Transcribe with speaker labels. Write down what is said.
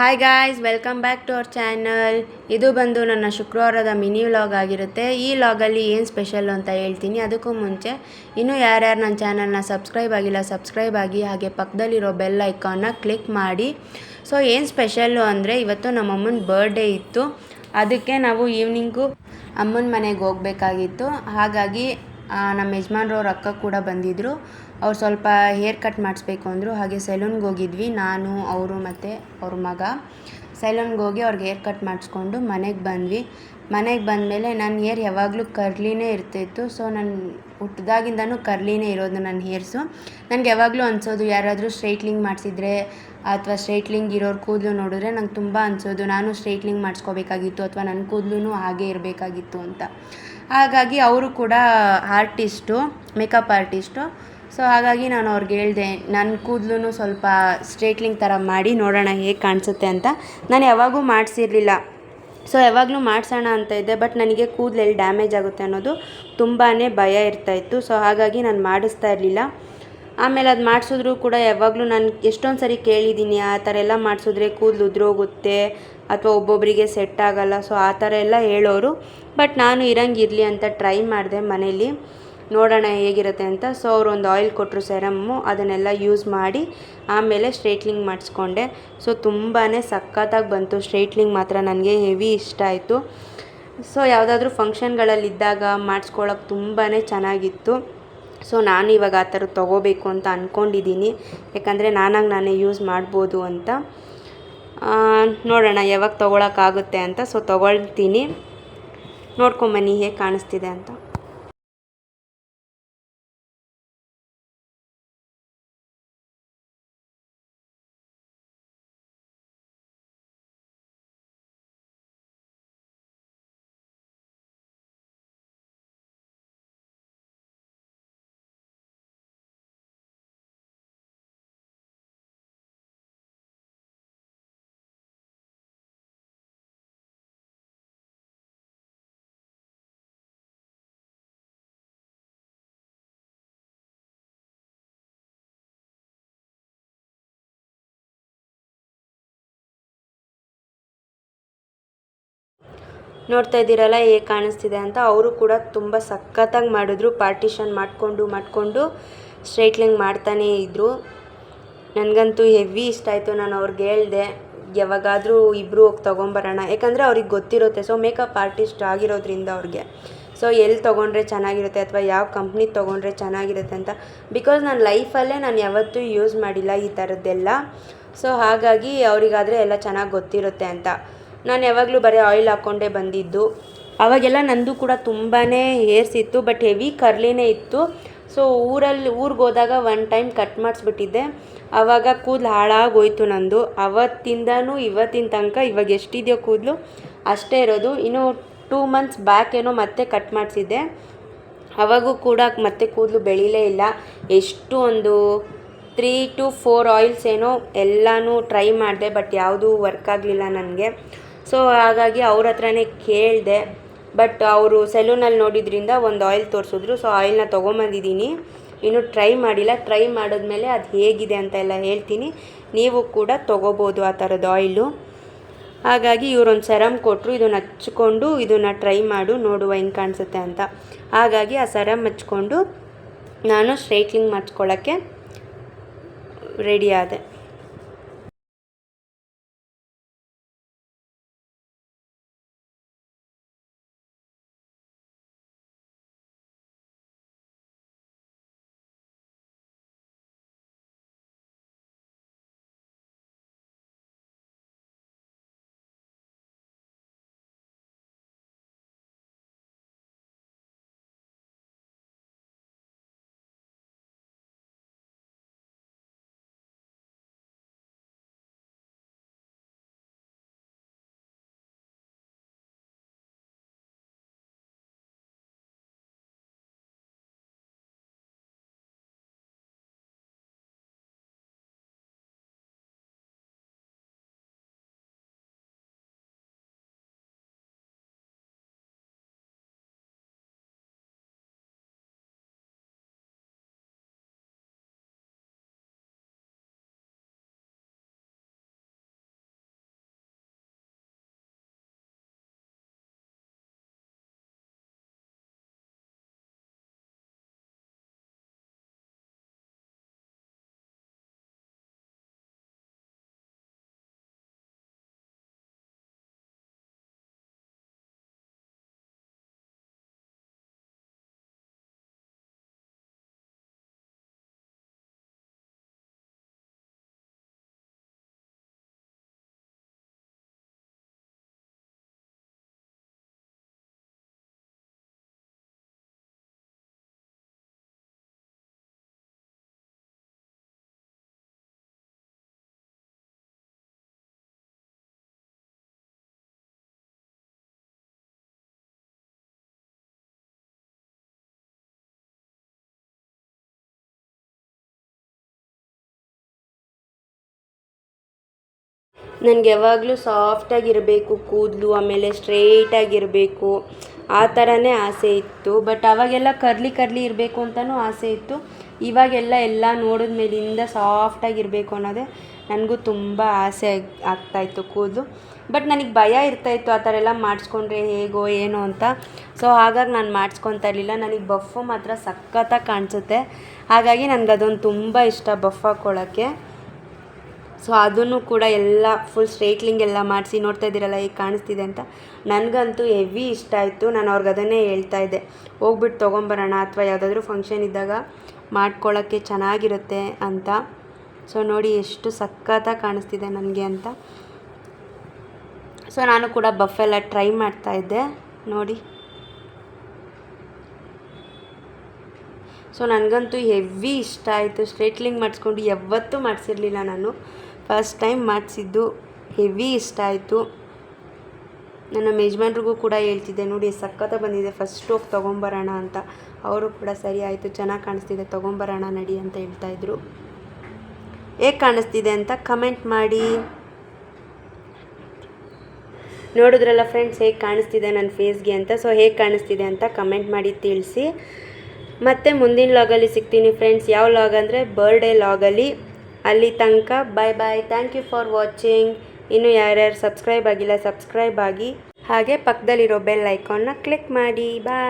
Speaker 1: Hi guys welcome back to our channel ಇದು ಬಂದು ನನ್ನ ಶುಕ್ರವಾರದ ಮಿನಿ ವ್ಲಾಗ್ ಆಗಿರುತ್ತೆ. ಈ ವ್ಲಾಗಲ್ಲಿ ಏನು ಸ್ಪೆಷಲ್ ಅಂತ ಹೇಳ್ತೀನಿ. ಅದಕ್ಕೂ ಮುಂಚೆ ಇನ್ನೂ ಯಾರ್ಯಾರು ನನ್ನ ಚಾನಲ್ನ ಸಬ್ಸ್ಕ್ರೈಬ್ ಆಗಿಲ್ಲ ಸಬ್ಸ್ಕ್ರೈಬ್ ಆಗಿ ಹಾಗೆ ಪಕ್ಕದಲ್ಲಿರೋ ಬೆಲ್ ಐಕಾನ್ನ ಕ್ಲಿಕ್ ಮಾಡಿ. ಸೊ ಏನು ಸ್ಪೆಷಲ್ಲು ಅಂದರೆ ಇವತ್ತು ನಮ್ಮ ಅಮ್ಮನ ಬರ್ಡೇ ಇತ್ತು. ಅದಕ್ಕೆ ನಾವು ಈವ್ನಿಂಗು ಅಮ್ಮನ ಮನೆಗೆ ಹೋಗಬೇಕಾಗಿತ್ತು. ಹಾಗಾಗಿ ನಮ್ಮ ಯಜಮಾನ್ರವ್ರ ಅಕ್ಕ ಕೂಡ ಬಂದಿದ್ದರು ಅವ್ರು ಸ್ವಲ್ಪ ಹೇರ್ ಕಟ್ ಮಾಡಿಸ್ಬೇಕು ಅಂದರು ಹಾಗೆ ಸೆಲೂನ್ಗೆ ಹೋಗಿದ್ವಿ. ನಾನು, ಅವರು ಮತ್ತು ಅವ್ರ ಮಗ. ಸೆಲೂನ್ಗೆ ಹೋಗಿ ಅವ್ರಿಗೆ ಹೇರ್ ಕಟ್ ಮಾಡಿಸ್ಕೊಂಡು ಮನೆಗೆ ಬಂದ್ವಿ. ಮನೆಗೆ ಬಂದಮೇಲೆ ನನ್ನ ಹೇರ್ ಯಾವಾಗಲೂ ಕರ್ಲಿನೇ ಇರ್ತಿತ್ತು. ಸೊ ನಾನು ಹುಟ್ಟಿದಾಗಿಂದನೂ ಕರ್ಲಿನೇ ಇರೋದು ನನ್ನ ಹೇರ್ಸು. ನನಗೆ ಯಾವಾಗಲೂ ಅನಿಸೋದು, ಯಾರಾದರೂ ಸ್ಟ್ರೈಟ್ಲಿಂಗ್ ಮಾಡಿಸಿದ್ರೆ ಅಥವಾ ಸ್ಟ್ರೈಟ್ಲಿಂಗ್ ಇರೋರು ಕೂದಲು ನೋಡಿದ್ರೆ ನಂಗೆ ತುಂಬ ಅನಿಸೋದು, ನಾನು ಸ್ಟ್ರೈಟ್ಲಿಂಗ್ ಮಾಡಿಸ್ಕೋಬೇಕಾಗಿತ್ತು ಅಥವಾ ನನ್ನ ಕೂದಲು ಹಾಗೆ ಇರಬೇಕಾಗಿತ್ತು ಅಂತ. ಹಾಗಾಗಿ ಅವರು ಕೂಡ ಆರ್ಟಿಸ್ಟು, ಮೇಕಪ್ ಆರ್ಟಿಸ್ಟು. ಸೊ ಹಾಗಾಗಿ ನಾನು ಅವ್ರಿಗೆ ಹೇಳಿದೆ ನನ್ನ ಕೂದಲು ಸ್ವಲ್ಪ ಸ್ಟ್ರೇಟ್ಲಿಂಗ್ ಥರ ಮಾಡಿ ನೋಡೋಣ ಹೇಗೆ ಕಾಣಿಸುತ್ತೆ ಅಂತ. ನಾನು ಯಾವಾಗೂ ಮಾಡಿಸಿರಲಿಲ್ಲ. ಸೊ ಯಾವಾಗಲೂ ಮಾಡಿಸೋಣ ಅಂತ ಇದ್ದೆ ಬಟ್ ನನಗೆ ಕೂದಲು ಎಲ್ಲಿ ಡ್ಯಾಮೇಜ್ ಆಗುತ್ತೆ ಅನ್ನೋದು ತುಂಬಾ ಭಯ ಇರ್ತಾಯಿತ್ತು ಸೊ ಹಾಗಾಗಿ ನಾನು ಮಾಡಿಸ್ತಾ ಇರಲಿಲ್ಲ. ಆಮೇಲೆ ಅದು ಮಾಡಿಸಿದ್ರು ಕೂಡ ಯಾವಾಗಲೂ ನಾನು ಎಷ್ಟೊಂದು ಸರಿ ಕೇಳಿದ್ದೀನಿ ಆ ಥರ ಎಲ್ಲ ಮಾಡಿಸಿದ್ರೆ ಕೂದಲು ಉದುರೋಗುತ್ತೆ ಅಥವಾ ಒಬ್ಬೊಬ್ಬರಿಗೆ ಸೆಟ್ ಆಗಲ್ಲ. ಸೊ ಆ ಥರ ಎಲ್ಲ ಹೇಳೋರು ಬಟ್ ನಾನು ಇರಂಗಿರಲಿ ಅಂತ ಟ್ರೈ ಮಾಡಿದೆ ಮನೇಲಿ. ನೋಡೋಣ ಹೇಗಿರುತ್ತೆ ಅಂತ. ಸೊ ಅವರು ಒಂದು ಆಯಿಲ್ ಕೊಟ್ಟರು ಸೆರಮ್ಮು ಅದನ್ನೆಲ್ಲ ಯೂಸ್ ಮಾಡಿ, ಆಮೇಲೆ ಸ್ಟ್ರೈಟ್ಲಿಂಗ್ ಮಾಡಿಸ್ಕೊಂಡೆ. ಸೊ ತುಂಬಾ ಸಖತ್ತಾಗಿ ಬಂತು. ಸ್ಟ್ರೈಟ್ಲಿಂಗ್ ಮಾತ್ರ ನನಗೆ ಹೆವಿ ಇಷ್ಟ ಆಯಿತು. ಸೊ ಯಾವುದಾದ್ರೂ ಫಂಕ್ಷನ್ಗಳಲ್ಲಿದ್ದಾಗ ಮಾಡಿಸ್ಕೊಳ್ಳೋಕೆ ತುಂಬಾ ಚೆನ್ನಾಗಿತ್ತು. ಸೊ ನಾನು ಇವಾಗ ಆ ಥರ ತೊಗೋಬೇಕು ಅಂತ ಅಂದ್ಕೊಂಡಿದ್ದೀನಿ ಯಾಕಂದರೆ ನಾನಾಗಿ ನಾನೇ ಯೂಸ್ ಮಾಡ್ಬೋದು ಅಂತ. ನೋಡೋಣ ಯಾವಾಗ ತೊಗೊಳಕ್ಕಾಗುತ್ತೆ ಅಂತ. ಸೊ ತೊಗೊಳ್ತೀನಿ. ನೋಡ್ಕೊಂಬನ್ನಿ ಹೇಗೆ ಕಾಣಿಸ್ತಿದೆ ಅಂತ. ನೋಡ್ತಾ ಇದ್ದೀರಲ್ಲ, ಹೇಗೆ ಕಾಣಿಸ್ತಿದೆ ಅಂತ. ಅವರು ಕೂಡ ತುಂಬ ಸಖತ್ತಾಗಿ ಮಾಡಿದ್ರು, ಪಾರ್ಟಿಷನ್ ಮಾಡಿಕೊಂಡು ಮಾಡಿಕೊಂಡು ಸ್ಟ್ರೈಟ್ಲಿಂಗ್ ಮಾಡ್ತಾನೇ ಇದ್ದರು ನನಗಂತೂ ಹೆವಿ ಇಷ್ಟ ಆಯಿತು, ನಾನು ಅವ್ರಿಗೆ ಹೇಳಿದೆ, ಯಾವಾಗಾದರೂ ಇಬ್ಬರು ಹೋಗಿ ತೊಗೊಂಬರೋಣ. ಯಾಕಂದರೆ ಅವ್ರಿಗೆ ಗೊತ್ತಿರುತ್ತೆ, ಸೊ ಮೇಕಪ್ ಆರ್ಟಿಸ್ಟ್ ಆಗಿರೋದ್ರಿಂದ ಅವ್ರಿಗೆ. ಸೊ ಎಲ್ಲಿ ತೊಗೊಂಡ್ರೆ ಚೆನ್ನಾಗಿರುತ್ತೆ ಅಥವಾ ಯಾವ ಕಂಪ್ನಿ ತೊಗೊಂಡ್ರೆ ಚೆನ್ನಾಗಿರುತ್ತೆ ಅಂತ. ಬಿಕಾಸ್ ನಾನು ಲೈಫಲ್ಲೇ ನಾನು ಯಾವತ್ತೂ ಯೂಸ್ ಮಾಡಿಲ್ಲ ಈ ಥರದ್ದೆಲ್ಲ. ಸೊ ಹಾಗಾಗಿ ಅವರಿಗಾದರೆ ಎಲ್ಲ ಚೆನ್ನಾಗಿ ಗೊತ್ತಿರುತ್ತೆ ಅಂತ. ನಾನು ಯಾವಾಗಲೂ ಬರೀ ಆಯಿಲ್ ಹಾಕ್ಕೊಂಡೇ ಬಂದಿದ್ದು. ಅವಾಗೆಲ್ಲ ನಂದು ಕೂಡ ತುಂಬಾ ಹೇರ್ಸ್ ಇತ್ತು ಬಟ್ ಹೆವಿ ಕರ್ಲಿನೇ ಇತ್ತು. ಸೊ ಊರಲ್ಲಿ, ಊರಿಗೆ ಹೋದಾಗ ಒನ್ ಟೈಮ್ ಕಟ್ ಮಾಡಿಸ್ಬಿಟ್ಟಿದ್ದೆ. ಆವಾಗ ಕೂದಲು ಹಾಳಾಗೋಯ್ತು ನಂದು. ಅವತ್ತಿಂದನೂ ಇವತ್ತಿನ ತನಕ ಇವಾಗ ಎಷ್ಟಿದೆಯೋ ಕೂದಲು, ಅಷ್ಟೇ ಇರೋದು. ಇನ್ನು ಟೂ ಮಂತ್ಸ್ ಬ್ಯಾಕ್ ಏನೋ ಮತ್ತೆ ಕಟ್ ಮಾಡಿಸಿದ್ದೆ. ಅವಾಗೂ ಕೂಡ ಮತ್ತೆ ಕೂದಲು ಬೆಳೀಲೇ ಇಲ್ಲ. ಎಷ್ಟು ಒಂದು ತ್ರೀ ಟು ಫೋರ್ ಆಯಿಲ್ಸ್ ಏನೋ ಎಲ್ಲನೂ ಟ್ರೈ ಮಾಡಿದೆ ಬಟ್ ಯಾವುದೂ ವರ್ಕ್ ಆಗಲಿಲ್ಲ ನನಗೆ. ಸೊ ಹಾಗಾಗಿ ಅವ್ರ ಹತ್ರನೇ ಕೇಳಿದೆ ಬಟ್ ಅವರು ಸೆಲೂನಲ್ಲಿ ನೋಡಿದ್ರಿಂದ ಒಂದು ಆಯಿಲ್ ತೋರಿಸಿದ್ರು. ಸೊ ಆಯಿಲ್ನ ತೊಗೊಂಬಂದಿದ್ದೀನಿ. ಇನ್ನೂ ಟ್ರೈ ಮಾಡಿಲ್ಲ. ಟ್ರೈ ಮಾಡಿದ್ಮೇಲೆ ಅದು ಹೇಗಿದೆ ಅಂತ ಎಲ್ಲ ಹೇಳ್ತೀನಿ. ನೀವು ಕೂಡ ತೊಗೋಬೋದು ಆ ಥರದ ಆಯಿಲು ಹಾಗಾಗಿ ಇವರೊಂದು ಸೆರಮ್ ಕೊಟ್ಟರು ಇದನ್ನು ಹಚ್ಕೊಂಡು ಇದನ್ನು ಟ್ರೈ ಮಾಡು, ನೋಡುವ ಹೆಂಗೆ ಕಾಣಿಸುತ್ತೆ ಅಂತ. ಹಾಗಾಗಿ ಆ ಸೆರಮ್ ಹಚ್ಕೊಂಡು ನಾನು ಸ್ಟ್ರೈಟ್ಲಿಂಗ್ ಮಾಡಿಸ್ಕೊಳ್ಳೋಕ್ಕೆ ರೆಡಿ ಆದೆ. ನನಗೆ ಯಾವಾಗಲೂ ಸಾಫ್ಟಾಗಿರಬೇಕು ಕೂದಲು, ಆಮೇಲೆ ಸ್ಟ್ರೇಟಾಗಿರಬೇಕು ಆ ಥರನೇ ಆಸೆ ಇತ್ತು. ಬಟ್ ಅವಾಗೆಲ್ಲ ಕರ್ಲಿ ಕರ್ಲಿ ಇರಬೇಕು ಅಂತಲೂ ಆಸೆ ಇತ್ತು. ಇವಾಗೆಲ್ಲ ಎಲ್ಲ ನೋಡಿದ ಮೇಲಿಂದ ಸಾಫ್ಟಾಗಿರಬೇಕು ಅನ್ನೋದೇ ನನಗೂ ತುಂಬ ಆಸೆ ಆಗ್- ಆಗ್ತಾಯಿತ್ತು ಕೂದಲು. ಬಟ್ ನನಗೆ ಭಯ ಇರ್ತಾಯಿತ್ತು ಆ ಥರ ಎಲ್ಲ ಮಾಡಿಸ್ಕೊಂಡ್ರೆ ಹೇಗೋ ಏನೋ ಅಂತ. ಸೊ ಹಾಗಾಗಿ ನಾನು ಮಾಡಿಸ್ಕೊತಾ ಇರಲಿಲ್ಲ. ನನಗೆ ಬಫ್ಫು ಮಾತ್ರ ಸಖತ್ತಾಗಿ ಕಾಣಿಸುತ್ತೆ. ಹಾಗಾಗಿ ನನಗೆ ಅದೊಂದು ತುಂಬ ಇಷ್ಟ ಬಫ್ ಹಾಕ್ಕೊಳ್ಳೋಕ್ಕೆ ಸೊ ಅದನ್ನು ಕೂಡ ಎಲ್ಲ ಫುಲ್ ಸ್ಟ್ರೈಟ್ಲಿಂಗ್ ಎಲ್ಲ ಮಾಡಿಸಿ ನೋಡ್ತಾ ಇದ್ದೀರಲ್ಲ ಈಗ ಕಾಣಿಸ್ತಿದೆ ಅಂತ. ನನಗಂತೂ ಹೆವಿ ಇಷ್ಟ ಆಯಿತು. ನಾನು ಅವ್ರಿಗೆ ಅದನ್ನೇ ಹೇಳ್ತಾ ಇದ್ದೆ. ಹೋಗ್ಬಿಟ್ಟು ತೊಗೊಂಬರೋಣ ಅಥವಾ ಯಾವುದಾದ್ರೂ ಫಂಕ್ಷನ್ ಇದ್ದಾಗ ಮಾಡ್ಕೊಳ್ಳೋಕ್ಕೆ ಚೆನ್ನಾಗಿರುತ್ತೆ ಅಂತ. ಸೊ ನೋಡಿ ಎಷ್ಟು ಸಖತ್ತಾಗಿ ಕಾಣಿಸ್ತಿದೆ ನನಗೆ ಅಂತ. ಸೊ ನಾನು ಕೂಡ ಬಫೆಲ್ಲ ಟ್ರೈ ಮಾಡ್ತಾ ಇದ್ದೆ. ನೋಡಿ. ಸೊ ನನಗಂತೂ ಹೆವಿ ಇಷ್ಟ ಆಯಿತು. ಸ್ಟ್ರೈಟ್ಲಿಂಗ್ ಮಾಡಿಸ್ಕೊಂಡು ಯಾವತ್ತೂ ಮಾಡಿಸಿರ್ಲಿಲ್ಲ ನಾನು. ಫಸ್ಟ್ ಟೈಮ್ ಮಾಡಿಸಿದ್ದು ಹೆವಿ ಇಷ್ಟ ಆಯಿತು. ನನ್ನ ಯಜಮಾನ್ರಿಗೂ ಕೂಡ ಹೇಳ್ತಿದ್ದೆ, ನೋಡಿ ಸಖತ್ತ ಬಂದಿದೆ ಫಸ್ಟ್ ಹೋಗಿ ತೊಗೊಂಬರೋಣ ಅಂತ. ಅವರು ಕೂಡ, ಸರಿ ಆಯಿತು, ಚೆನ್ನಾಗಿ ಕಾಣಿಸ್ತಿದೆ, ತೊಗೊಂಬರೋಣ, ನಡಿ ಅಂತ ಹೇಳ್ತಾಯಿದ್ರು ಹೇಗೆ ಕಾಣಿಸ್ತಿದೆ ಅಂತ ಕಮೆಂಟ್ ಮಾಡಿ. ನೋಡಿದ್ರಲ್ಲ ಫ್ರೆಂಡ್ಸ್ ಹೇಗೆ ಕಾಣಿಸ್ತಿದೆ ನನ್ನ ಫೇಸ್ಗೆ ಅಂತ. ಸೊ ಹೇಗೆ ಕಾಣಿಸ್ತಿದೆ ಅಂತ ಕಮೆಂಟ್ ಮಾಡಿ ತಿಳಿಸಿ. ಮತ್ತು ಮುಂದಿನ ಲಾಗಲ್ಲಿ ಸಿಗ್ತೀನಿ ಫ್ರೆಂಡ್ಸ್ ಯಾವ ಲಾಗ್ ಅಂದರೆ ಬರ್ಡೇ ಲಾಗಲ್ಲಿ ಅಲ್ಲಿ ತನಕ bye bye thank you for watching ಇನ್ನು ಯಾರ್ಯಾರು ಸಬ್ಸ್ಕ್ರೈಬ್ ಆಗಿಲ್ಲ ಸಬ್ಸ್ಕ್ರೈಬ್ ಆಗಿ. ಹಾಗೆ ಪಕ್ಕದಲ್ಲಿರೋ ಬೆಲ್ ಐಕಾನ್ನ ಕ್ಲಿಕ್ ಮಾಡಿ. ಬಾಯ್